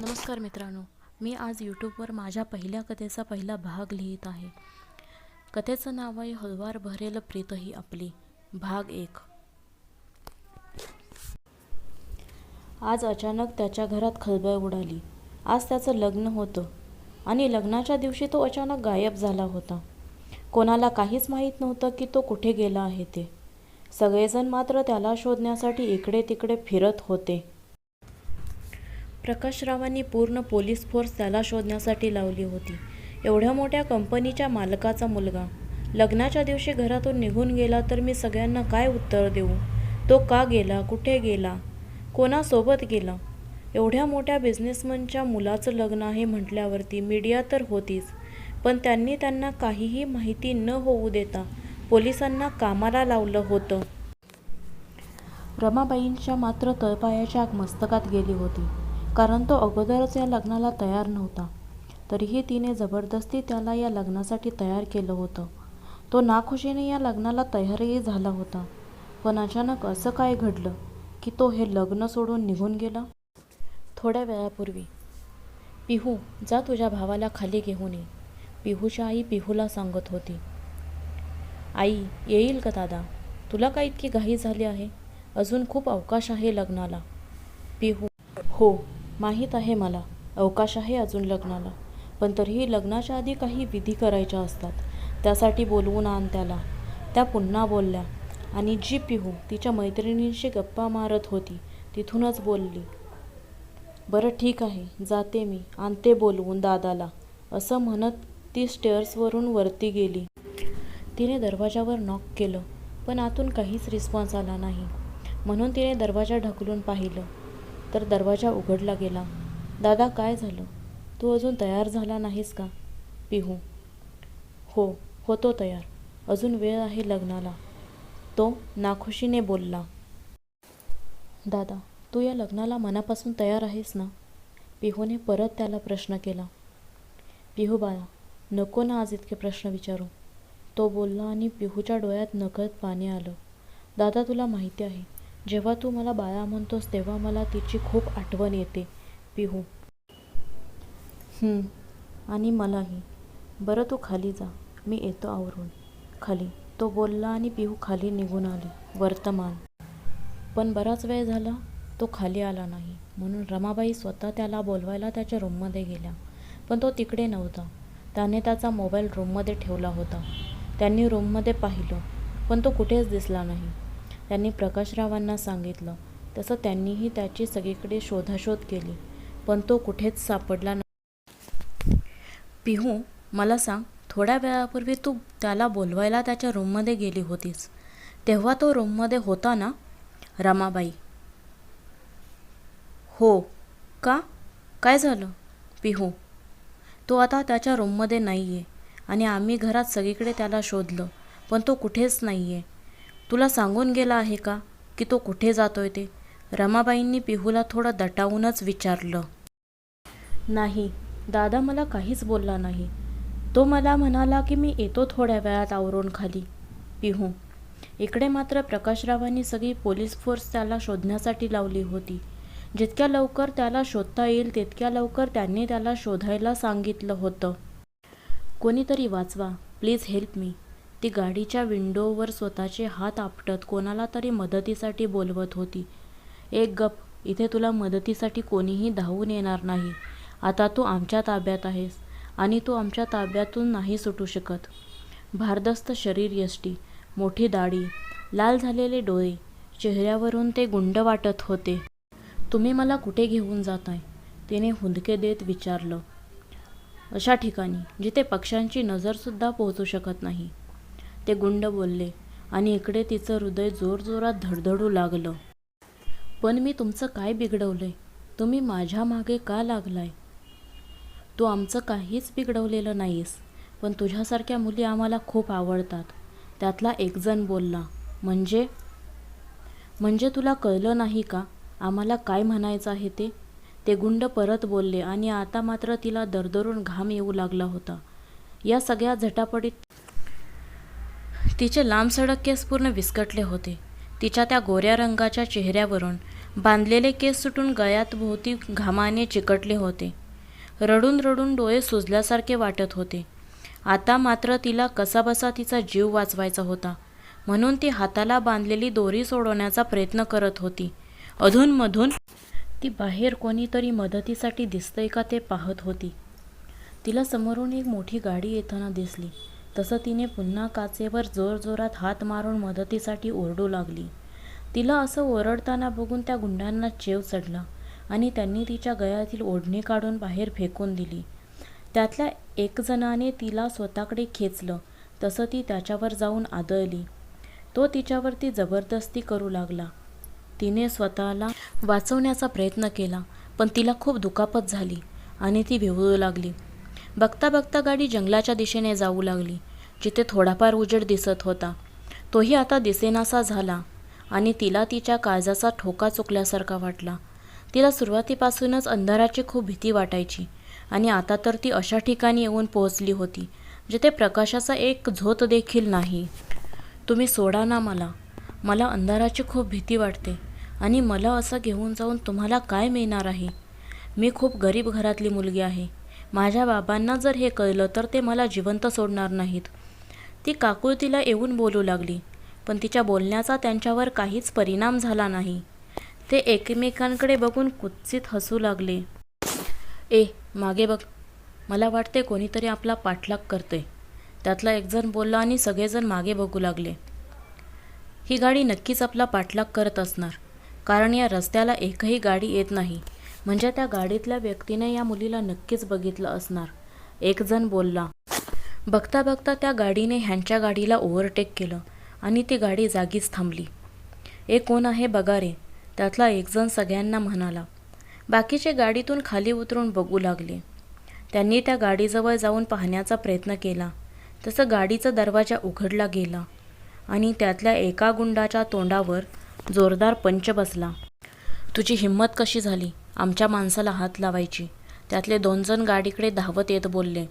नमस्कार मित्रांनो मी आज यूट्यूबवर माझ्या पहिल्या कथेचा पहिला भाग लिहित आहे. कथेचं नाव आहे हलवार भरेल प्रीतही आपली. भाग एक. आज अचानक त्याच्या घरात खलबळ उडाली. आज त्याचं लग्न होतं. आणि लग्नाच्या दिवशी तो अचानक गायब झाला होता. कोणाला काहीच माहीत नव्हतं की तो कुठे गेला आहे ते. सगळेजण मात्र त्याला शोधण्यासाठी इकडे तिकडे फिरत होते. प्रकाशरावांनी पूर्ण पोलीस फोर्स त्याला शोधण्यासाठी लावली होती. एवढ्या मोठ्या कंपनीच्या मालकाचा मुलगा. लग्नाच्या दिवशी घरातून निघून गेला तर मी सगळ्यांना काय उत्तर देऊ? तो का गेला? कुठे गेला? कोणासोबत गेला? एवढ्या मोठ्या बिझनेसमनच्या मुलाचं लग्न आहे म्हटल्यावरती मीडिया तर होतीच पण त्यांनी त्यांना काहीही माहिती न होऊ देता पोलिसांना कामाला लावलं होतं. रमाबाईंच्या मात्र तळपायाच्या आग मस्तकात गेली होती. कारण तो अगोदरच या लग्नाला तयार नव्हता. तरीही तिने जबरदस्ती त्याला या लग्नासाठी तयार केलं होतं. तो नाखुशीने या लग्नाला तयारही झाला होता. पण अचानक असं काय घडलं की तो हे लग्न सोडून निघून गेला? थोड्या वेळापूर्वी. पिहू जा तुझ्या भावाला खाली घेऊन ये. पिहूच्या आई पिहूला सांगत होती. आई येईल का दादा? तुला का इतकी घाई झाली आहे? अजून खूप अवकाश आहे लग्नाला. पिहू हो. माहीत आहे मला. अवकाश आहे अजून लग्नाला. पण तरीही लग्नाच्या आधी काही विधी करायच्या असतात. त्यासाठी बोलवून आण त्याला. त्या पुन्हा बोलल्या आणि जी पिहू तिच्या मैत्रिणींशी गप्पा मारत होती तिथूनच बोलली बरं ठीक आहे जाते मी आणते बोलवून दादाला. असं म्हणत ती स्टेअर्सवरून वरती गेली. तिने दरवाजावर नॉक केलं पण आतून काहीच रिस्पॉन्स आला नाही. म्हणून तिने दरवाजा ढकलून पाहिलं. तर दरवाजा उघडला गेला. दादा काय झालं? तू अजून तयार झाला नाहीस का? पिहू. हो होतो तयार. अजून वेळ आहे लग्नाला. तो नाखुशीने बोलला. दादा तू या लग्नाला मनापासून तयार आहेस ना? पिहूने परत त्याला प्रश्न केला. पिहू बाळा नको ना आज इतके प्रश्न विचारू. तो बोलला आणि पिहूच्या डोळ्यात नकळत पाणी आलं. दादा तुला माहिती आहे जेव्हा तू मला बाळा म्हणतोस तेव्हा मला तिची खूप आठवण येते. पिहू. आणि मलाही. बरं तू खाली जा. मी येतो आवरून. खाली. तो बोलला आणि पिहू खाली निघून आली. वर्तमान. पण बराच वेळ झाला तो खाली आला नाही. म्हणून रमाबाई स्वतः त्याला बोलवायला त्याच्या रूममध्ये गेल्या. पण तो तिकडे नव्हता. त्याने त्याचा मोबाईल रूममध्ये ठेवला होता. त्यांनी रूममध्ये पाहिलं. पण तो कुठेच दिसला नाही. त्यांनी प्रकाशरावांना सांगितलं. तसं त्यांनीही त्याची सगळीकडे शोधाशोध केली. पण तो कुठेच सापडला नाही. पिहू मला सांग थोड्या वेळापूर्वी तू त्याला बोलवायला त्याच्या रूममध्ये गेली होतीस. तेव्हा तो रूममध्ये होता ना? रमाबाई. हो. का? काय झालं? पिहू. तो आता त्याच्या रूममध्ये नाही आहे आणि आम्ही घरात सगळीकडे त्याला शोधलं पण तो कुठेच नाही आहे तुला सांगून गेला आहे का की तो कुठे जातोय ते? रमाबाईंनी पिहूला थोडं दटावूनच विचारलं. नाही दादा मला काहीच बोलला नाही. तो मला म्हणाला की मी येतो थोड्या वेळात आवरून खाली पिहू इकडे मात्र प्रकाशरावांनी सगळी पोलीस फोर्स त्याला शोधण्यासाठी लावली होती. जितक्या लवकर त्याला शोधता येईल तितक्या लवकर त्यांनी त्याला शोधायला सांगितलं होतं. कोणीतरी वाचवा प्लीज हेल्प मी. ती गाडीच्या विंडोवर स्वतःचे हात आपटत कोणाला तरी मदतीसाठी बोलवत होती. एक गप इथे तुला मदतीसाठी कोणीही धावून येणार नाही. आता तू आमच्या ताब्यात आहेस आणि तू आमच्या ताब्यातून नाही सुटू शकत. भारदस्त शरीर यष्टी मोठी दाढी लाल झालेले डोळे चेहऱ्यावरून ते गुंड वाटत होते. तुम्ही मला कुठे घेऊन जाताय? तिने हुंदके देत विचारलं. अशा ठिकाणी जिथे पक्ष्यांची नजरसुद्धा पोहोचू शकत नाही. ते गुंड बोलले आणि इकडे तिचं हृदय जोरजोरात धडधडू लागलं. पण मी तुमचं काय बिघडवलंय? तुम्ही माझ्या मागे का लागलाय? तू आमचं काहीच बिघडवलेलं नाहीस पण तुझ्यासारख्या मुली आम्हाला खूप आवडतात. त्यातला एकजण बोलला म्हणजे? म्हणजे तुला कळलं नाही का? आम्हाला काय म्हणायचं आहे ते? ते गुंड परत बोलले आणि आता मात्र तिला दरदरून घाम येऊ लागला होता. या सगळ्या झटापटीत तिचे लांब सडक केस पूर्ण विस्कटले होते. तिच्या त्या गोऱ्या रंगाच्या चेहऱ्यावरून बांधलेले केस सुटून गळ्यात भोवती घामाने चिकटले होते. रडून रडून डोळे सुजल्यासारखे वाटत होते. आता मात्र तिला कसाबसा तिचा जीव वाचवायचा होता. म्हणून ती हाताला बांधलेली दोरी सोडवण्याचा प्रयत्न करत होती. अधूनमधून ती बाहेर कोणीतरी मदतीसाठी दिसतंय का ते पाहत होती. तिला समोरून एक मोठी गाडी येताना दिसली. तसं तिने पुन्हा काचेवर जोरजोरात हात मारून मदतीसाठी ओरडू लागली. तिला असं ओरडताना बघून त्या गुंडांना चेव चढला आणि त्यांनी तिच्या गळ्यातील ओढणी काढून बाहेर फेकून दिली. त्यातल्या एकजणाने तिला स्वतःकडे खेचलं तसं ती त्याच्यावर जाऊन आदळली. तो तिच्यावरती जबरदस्ती करू लागला. तिने स्वतःला वाचवण्याचा प्रयत्न केला पण तिला खूप दुखापत झाली आणि ती भिवू लागली. बघता बघता गाडी जंगलाच्या दिशेने जाऊ लागली. जिथे थोडाफार उजेड दिसत होता. तोही आता दिसेनासा झाला आणि तिला तिच्या काळजाचा ठोका चुकल्यासारखा वाटला. तिला सुरुवातीपासूनच अंधाराची खूप भीती वाटायची आणि आता तर ती अशा ठिकाणी येऊन पोहोचली होती जिथे प्रकाशाचा एक झोत देखील नाही. तुम्ही सोडा ना मला. मला अंधाराची खूप भीती वाटते आणि मला असं घेऊन जाऊन तुम्हाला काय मिळणार आहे? मी खूप गरीब घरातली मुलगी आहे. माझ्या बाबांना जर हे कळलं तर ते मला जिवंत सोडणार नाहीत. ती काकूळ तिला येऊन बोलू लागली पण तिच्या बोलण्याचा त्यांच्यावर काहीच परिणाम झाला नाही. ते एकमेकांकडे बघून कुत्सित हसू लागले. ए मागे बघ. मला वाटते कोणीतरी आपला पाठलाग करते त्यातला एकजण बोलला आणि सगळेजण मागे बघू लागले. ही गाडी नक्कीच आपला पाठलाग करत असणार कारण या रस्त्याला एकही गाडी येत नाही. म्हणजे त्या गाडीतल्या व्यक्तीने या मुलीला नक्कीच बघितलं असणार. एकजण बोलला बघता बघता त्या गाडीने ह्यांच्या गाडीला ओव्हरटेक केलं आणि ती गाडी जागीच थांबली. ए कोण आहे बघा रे त्यातला एकजण सगळ्यांना म्हणाला. बाकीचे गाडीतून खाली उतरून बघू लागले. त्यांनी त्या गाडीजवळ जाऊन पाहण्याचा प्रयत्न केला. तसं गाडीचा दरवाजा उघडला गेला आणि त्यातल्या एका गुंडाच्या तोंडावर जोरदार पंच बसला. तुझी हिंमत कशी झाली? आमच्या माणसाला हात लावायची. त्यातले दोन जण गाडीकडे धावत येत बोलले.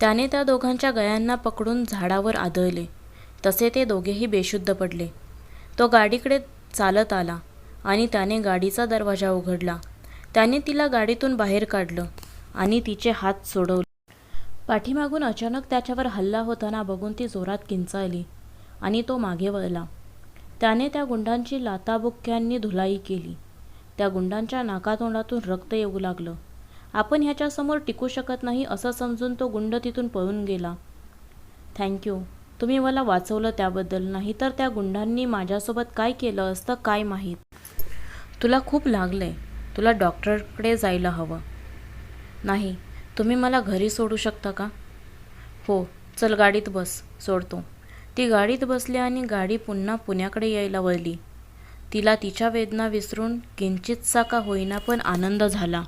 त्याने त्या दोघांच्या गळ्यांना पकडून झाडावर आदळले. तसे ते दोघेही बेशुद्ध पडले. तो गाडीकडे चालत आला आणि त्याने गाडीचा दरवाजा उघडला. त्याने तिला गाडीतून बाहेर काढलं आणि तिचे हात सोडवले. पाठीमागून अचानक त्याच्यावर हल्ला होताना बघून ती जोरात किंचाळली आणि तो मागे वळला. त्याने त्या गुंडांची लाताबुक्क्यांनी धुलाई केली. त्या गुंडांच्या नाकातोंडातून रक्त येऊ लागलं. आपण ह्याच्यासमोर टिकू शकत नाही असं समजून तो गुंड तिथून पळून गेला. थँक्यू तुम्ही मला वाचवलं त्याबद्दल नाही तर त्या गुंडांनी माझ्यासोबत काय केलं असतं काय माहीत? तुला खूप लागलंय. तुला डॉक्टरकडे जायला हवं. नाही तुम्ही मला घरी सोडू शकता का? हो चल गाडीत बस सोडतो. ती गाडीत बसली आणि गाडी पुन्हा पुण्याकडे यायला वळली. तिला तिच्या वेदना विसरून किंचितसा का होईना पण आनंद झाला.